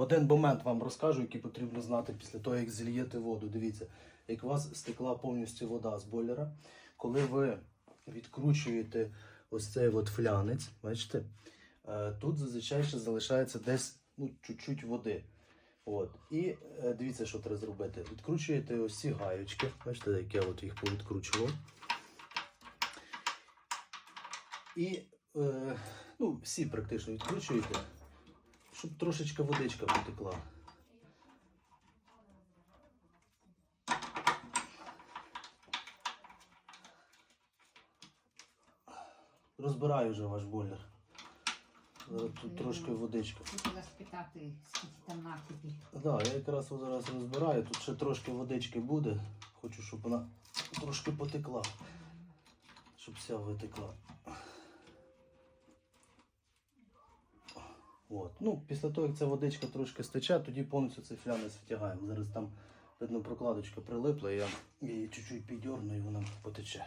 Один момент вам розкажу, який потрібно знати після того, як зільєте воду. Дивіться, як у вас стекла повністю вода з бойлера, коли ви відкручуєте ось цей от флянець, бачите, е, тут зазвичай ще залишається десь ну, чуть-чуть води. От. І е, дивіться, що треба зробити. Відкручуєте ось ці гаючки, бачите, як я от їх повідкручував. І е, ну, всі практично відкручуєте, щоб трошечка водичка потекла. Розбираю вже ваш бойлер. Зараз тут трошки водичка. Хочу вас питати, скільки там накипі. Так, да, я якраз зараз розбираю. Тут ще трошки водички буде. Хочу, щоб вона трошки потекла. Щоб вся витекла. От. Ну, після того, як ця водичка трошки стече, тоді повністю цей флянець витягаємо. Зараз там, видно, прокладочка прилипла, я її чуть-чуть піддерну і вона потече.